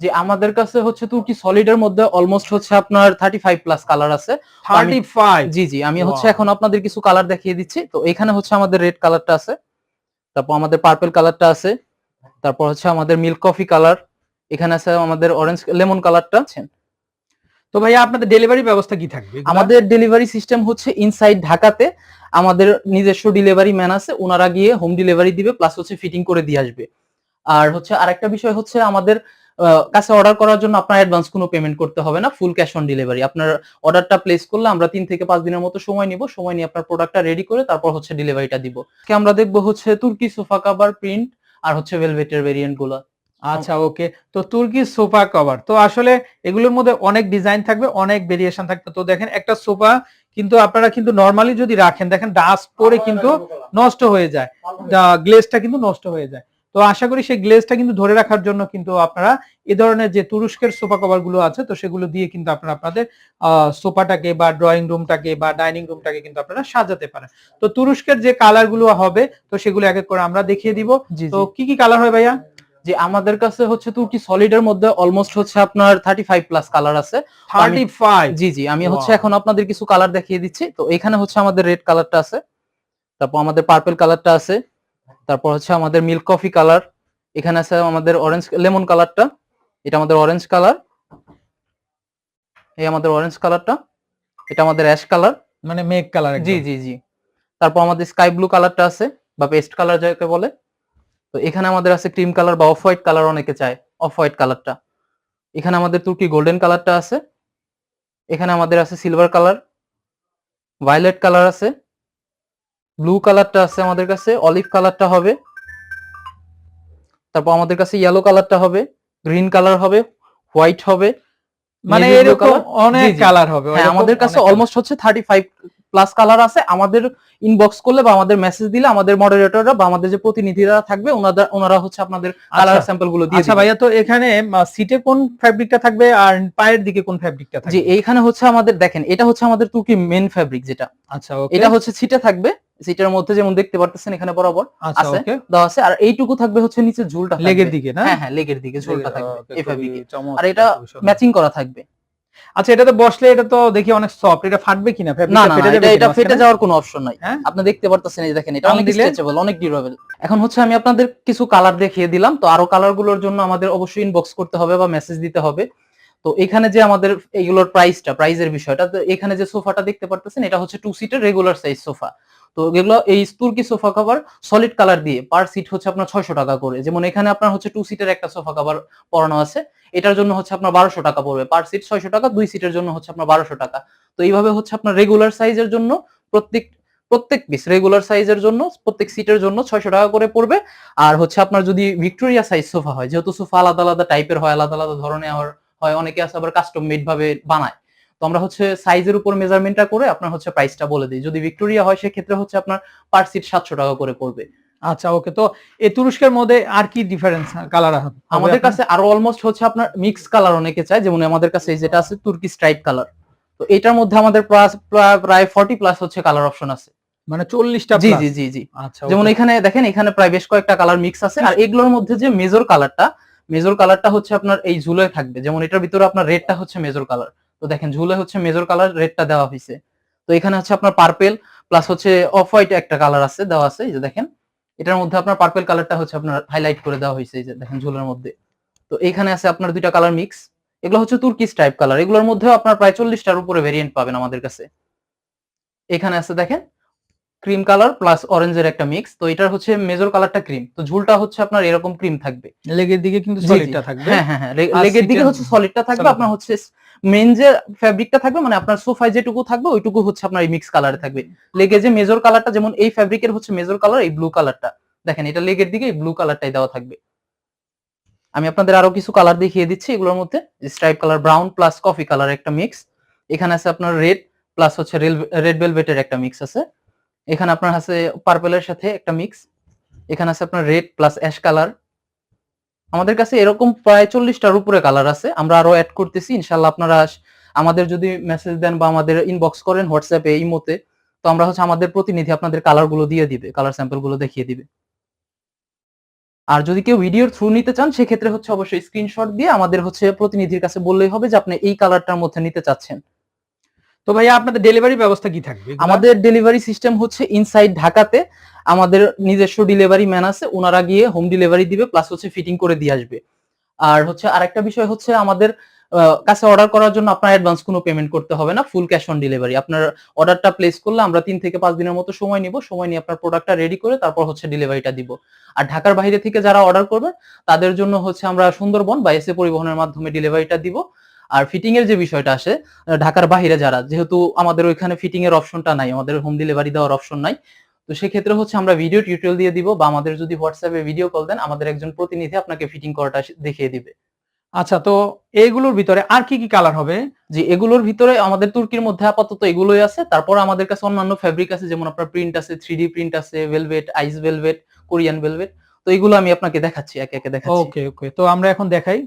যে আমাদের কাছে হচ্ছে তুর্কি সলিড এর মধ্যে অলমোস্ট হচ্ছে আপনার থার্টি ফাইভ প্লাস কালার আছে। থার্টি ফাইভ জি জি আমি হচ্ছে এখন আপনাদের কিছু কালার দেখিয়ে দিচ্ছি। তো এখানে হচ্ছে আমাদের রেড কালারটা আছে। তারপর আমাদের পার্পেল কালারটা আছে। তারপর হচ্ছে আমাদের মিল্ক কফি কালার এখানে আছে আমাদের অরেঞ্জ লেমন কালারটা তো ভাইয়া আপনাদের ডেলিভারি ব্যবস্থা কি থাকবে আমাদের ডেলিভারি সিস্টেম হচ্ছে ইনসাইড ঢাকাতে। আমাদের নিজস্ব ডেলিভারি ম্যান আছে। ওনারা গিয়ে হোম ডেলিভারি দিবে প্লাস হচ্ছে ফিটিং করে দিয়ে আসবে। আর হচ্ছে আরেকটা বিষয় হচ্ছে আমাদের কাছে অর্ডার করার জন্য আপনার অ্যাডভান্স কোনো পেমেন্ট করতে হবে না ফুল ক্যাশ অন ডেলিভারি আপনার অর্ডারটা প্লেস করলে আমরা তিন থেকে পাঁচ দিনের মতো সময় নিব সময় নিয়ে আপনার প্রোডাক্টটা রেডি করে তারপর হচ্ছে ডেলিভারিটা দিব। আমরা দেখব হচ্ছে তুর্কি সোফা কাভার প্রিন্ট আর হচ্ছে ভেলভেটের ভেরিয়েন্টগুলো। আচ্ছা ওকে তো তুর্কি সোফা কভার তো আসলে এগুলোর মধ্যে অনেক ডিজাইন থাকবে অনেক ভেরিয়েশন থাকবে। তো দেখেন একটা সোফা কিন্তু আপনারা কিন্তু নরমালি যদি রাখেন দেখেন ডাস্ট পরে কিন্তু নষ্ট হয়ে যায়। গ্লেজটা কিন্তু নষ্ট হয়ে যায়। তো আশা করি সেই গ্লেজটা কিন্তু ধরে রাখার জন্য কিন্তু আপনারা এ ধরনের যে তুরস্কের সোফা কভারগুলো আছে তো সেগুলো দিয়ে কিন্তু আপনারা আপনাদের সোফাটাকে বা ড্রয়িং রুমটাকে বা ডাইনিং রুমটাকে কিন্তু আপনারা সাজাতে পারেন। তো তুরস্কের যে কালারগুলো হবে তো সেগুলো এক এক করে আমরা দেখিয়ে দিব। তো কি কি কালার হয় ভাইয়া? যে আমাদের কাছে হচ্ছে তুর্কি সলিড এর মধ্যে অলমোস্ট হচ্ছে আপনার থার্টি ফাইভ প্লাস কালার আছে থার্টি ফাইভ জি জি আমি হচ্ছে এখন আপনাদের কিছু কালার দেখিয়ে দিচ্ছি। তো এখানে হচ্ছে আমাদের রেড কালারটা আছে। তারপর আমাদের পার্পল কালারটা আছে। তারপর হচ্ছে আমাদের মিল্ক কফি কালার এখানে আছে আমাদের অরেঞ্জ লেমন কালারটা এটা আমাদের অরেঞ্জ কালার এই আমাদের অরেঞ্জ কালারটা এটা আমাদের অ্যাশ কালার মানে মেঘ কালার জি জি জি। তারপর আমাদের স্কাই ব্লু কালারটা আছে বা পেস্ট কালার যাকে বলে। তো এখানে আমাদের আছে ক্রিম কালার বা অফ হোয়াইট কালার অনেকে চায় অফ হোয়াইট কালারটা এখানে আমাদের তুর্কি গোল্ডেন কালারটা আছে। এখানে আমাদের আছে সিলভার কালার ভায়োলেট কালার আছে। ব্লু কালারটা আছে আমাদের কাছে অলিভ কালারটা হবে। তারপর আমাদের কাছে ইয়েলো কালারটা হবে গ্রিন কালার হবে হোয়াইট হবে মানে এরকম অনেক। কালার হবে হ্যাঁ আমাদের কাছে অলমোস্ট হচ্ছে থার্টি ফাইভ প্লাস কালার আছে। আমাদের ইনবক্স করলে বা আমাদের মেসেজ দিলে আমাদের মডারেটররা বা আমাদের যে প্রতিনিধিরা থাকবে ওনারা ওনারা হচ্ছে আপনাদের কালার। স্যাম্পলগুলো দিয়ে আচ্ছা ভাইয়া তো এখানে সিটে কোন ফ্যাব্রিকটা থাকবে আর পায়ের দিকে কোন ফ্যাব্রিকটা থাকবে? জি এইখানে হচ্ছে আমাদের দেখেন এটা হচ্ছে আমাদের তুর্কি মেন ফ্যাব্রিক যেটা। আচ্ছা এটা হচ্ছে ছিটে থাকবে। সিটের মধ্যে যেমন দেখতে পারতেছেন এখানে বরাবর আচ্ছা আছে। দেওয়া আছে। আর এইটুকু থাকবে হচ্ছে নিচে ঝুলটা লেগের দিকে না? হ্যাঁ হ্যাঁ লেগের দিকে ঝুলটা থাকবে চমৎকার, আর এটা ম্যাচিং করা থাকবে। আচ্ছা এটাতে বসলে এটা তো দেখি অনেক সফট এটা ফাটবে কিনা? না না এটা এটা ফেটে যাওয়ার কোনো অপশন নাই। হ্যাঁ? আপনি দেখতে পারতেছেন এই দেখেন এটা অনেক? স্ট্রেচেবল অনেক ডিউরেবল এখন হচ্ছে আমি আপনাদের কিছু কালার দেখিয়ে দিলাম তো আরও কালারগুলোর জন্য আমাদের অবশ্যই ইনবক্স করতে হবে বা মেসেজ দিতে হবে। তো এখানে যে আমাদের এইগুলোর প্রাইসটা প্রাইসের বিষয়টা, তো এখানে যে সোফাটা দেখতে পারতেছেন, এটা হচ্ছে টু সিটের রেগুলার সাইজ সোফা। তো এগুলো এই তুর্কি সোফা কভার সলিড কালার দিয়ে পার সিট হচ্ছে আপনার ছয়শো টাকা করে। যেমন এখানে আপনার হচ্ছে টু সিটের একটা সোফা কভার পরানো আছে, এটার জন্য হচ্ছে আপনার বারোশো টাকা পড়বে। পার সিট ছয়শো টাকা, দুই সিটের জন্য হচ্ছে আপনার বারোশো টাকা। তো এইভাবে হচ্ছে আপনার রেগুলার সাইজের জন্য প্রত্যেক প্রত্যেক পিস রেগুলার সাইজের জন্য, প্রত্যেক সিটের জন্য ছয়শো টাকা করে পড়বে। আর হচ্ছে আপনার যদি ভিক্টোরিয়া সাইজ সোফা হয়, যেহেতু সোফা আলাদা আলাদা টাইপের হয়, আলাদা আলাদা ধরনের হয়- অনেকে আছে আবার কাস্টম মেড ভাবে বানায়। তো আমরা হচ্ছে সাইজের উপর মেজারমেন্টটা করে আপনার হচ্ছে প্রাইসটা বলে দিই। যদি ভিক্টোরিয়া হয় সেক্ষেত্রে হচ্ছে আপনার পার সিট সাতশো টাকা করে পড়বে। আচ্ছা ওকে তো এই তুরস্কের মধ্যে আর কি ডিফারেন্স কালার আমাদের কাছে আরও অলমোস্ট হচ্ছে আপনার মিক্স কালার অনেকে চায়। যেমন আমাদের কাছে এই যেটা আছে তুর্কি স্ট্রাইপ কালার তো এটার মধ্যে আমাদের প্রায় ফর্টি প্লাস হচ্ছে কালার অপশন আছে। মানে চল্লিশটা জি জি জি জি। আচ্ছা যেমন এখানে দেখেন এখানে প্রায় বেশ কয়েকটা কালার মিক্স আছে। আর এগুলোর মধ্যে যে মেজর কালারটা মেজর কালারটা হচ্ছে আপনার এই ঝুলে থাকবে। যেমন এটার ভিতরে আপনার রেডটা হচ্ছে মেজর কালার। তো দেখেন, ঝুলে হচ্ছে মেজর কালার, রেডটা দেওয়া হয়েছে তো এখানে হচ্ছে আপনার পার্পেল প্লাস হচ্ছে অফ হোয়াইট একটা কালার আছে, দেওয়া আছে, এই যে দেখেন। এটার মধ্যে আপনার পার্পেল কালারটা হচ্ছে আপনার হাইলাইট করে দেওয়া হয়েছে এই যে দেখেন ঝুলের মধ্যে। তো এখানে আছে আপনার দুইটা কালার মিক্স এগুলো হচ্ছে তুর্কি টাইপ কালার এগুলোর মধ্যেও আপনার প্রায় চল্লিশটার উপরে ভেরিয়েন্ট পাবেন আমাদের কাছে। এখানে আছে দেখেন ক্রিম কালার প্লাস অরেঞ্জের একটা মিক্স তো এটার হচ্ছে মেজর কালারটা ক্রিম। তো ঝুলটা হচ্ছে আপনার এরকম ক্রিম থাকবে। লেগের দিকে কিন্তু। সলিডটা থাকবে। হ্যাঁ হ্যাঁ হ্যাঁ লেগের দিকে হচ্ছে সলিডটা থাকবে আপনার হচ্ছে মেন যে ফ্যাব্রিকটা থাকবে মানে আপনার সোফায় যেটুকু থাকবে ওইটুকু হচ্ছে আপনার এই মিক্স কালারে থাকবে। লেগে যে মেজর কালারটা যেমন এই ফ্যাব্রিকের হচ্ছে মেজর কালার এই ব্লু কালারটা দেখেন এটা লেগের দিকে এই ব্লু কালারটাই দেওয়া থাকবে। আমি আপনাদের আরও কিছু কালার দেখিয়ে দিচ্ছি এগুলোর মধ্যে stripe colour brown plus coffee colour একটা মিক্স এখানে আছে আপনার রেড প্লাস হচ্ছে রেড ভেলভেটের একটা মিক্স আছে। এখানে আপনার আছে পার্পেলের সাথে একটা মিক্স এখানে আছে আপনার রেড প্লাস অ্যাশ কালার আমাদের কাছে এরকম প্রায় চল্লিশটার উপরে কালার আছে, আমরা আরও অ্যাড করতেছি ইনশাল্লাহ আপনারা আমাদের যদি মেসেজ দেন বা আমাদের ইনবক্স করেন হোয়াটসঅ্যাপে ইমোতে, তো আমরা হচ্ছে আমাদের প্রতিনিধি আপনাদের কালারগুলো দিয়ে দিবে কালার স্যাম্পলগুলো দেখিয়ে দিবে। আর যদি কেউ ভিডিওর থ্রু নিতে চান, সেক্ষেত্রে হচ্ছে অবশ্যই স্ক্রিনশট দিয়ে আমাদের হচ্ছে প্রতিনিধির কাছে বললেই হবে যে আপনি এই কালারটার মধ্যে নিতে চাচ্ছেন। তো ভাইয়া, আপনাদের ডেলিভারি ব্যবস্থা কি থাকবে? আমাদের ডেলিভারি সিস্টেম হচ্ছে ইনসাইড ঢাকাতে। আমাদের নিজস্ব ডেলিভারি ম্যান আছে ওনারা গিয়ে হোম ডেলিভারি দিবে প্লাস হচ্ছে ফিটিং করে দিয়ে আসবে। আর হচ্ছে আরেকটা বিষয় হচ্ছে আমাদের কাছে অর্ডার করার জন্য আপনার অ্যাডভান্স কোনো পেমেন্ট করতে হবে না ফুল ক্যাশ অন ডেলিভারি আপনার অর্ডারটা প্লেস করলে আমরা তিন থেকে পাঁচ দিনের মতো সময় নিব, সময় নিয়ে আপনার প্রোডাক্টটা রেডি করে তারপর হচ্ছে ডেলিভারিটা দিব। আর ঢাকার বাইরে থেকে যারা অর্ডার করবে, তাদের জন্য হচ্ছে আমরা সুন্দরবন বা এসে পরিবহনের মাধ্যমে ডেলিভারিটা দিব। আর ফিটিং এর যে বিষয়টা আসে ঢাকার বাহিরে যারা যেহেতু আমাদের ওইখানে ফিটিং এর অপশনটা নাই আমাদের হোম ডেলিভারি দেওয়ার অপশন নাই তো সেক্ষেত্রে হচ্ছে আমরা ভিডিও টিউটোরিয়াল দিয়ে দিব বা আমাদের যদি হোয়াটসঅ্যাপে ভিডিও কল দেন আমাদের একজন প্রতিনিধি আপনাকে ফিটিং করাটা দেখিয়ে দিবে। আচ্ছা তো এগুলোর ভিতরে আর কি কি কালার হবে? যে এগুলোর ভিতরে আমাদের তুর্কির মধ্যে আপাতত এগুলোই আছে তারপর আমাদের কাছে অন্যান্য ফ্যাব্রিক আছে যেমন আপনার প্রিন্ট আছে থ্রি প্রিন্ট আছে velvet ice velvet Korean velvet তো এগুলো আমি আপনাকে দেখাচ্ছি একে একে দেখাচ্ছি। ওকে ওকে তো আমরা এখন দেখাই।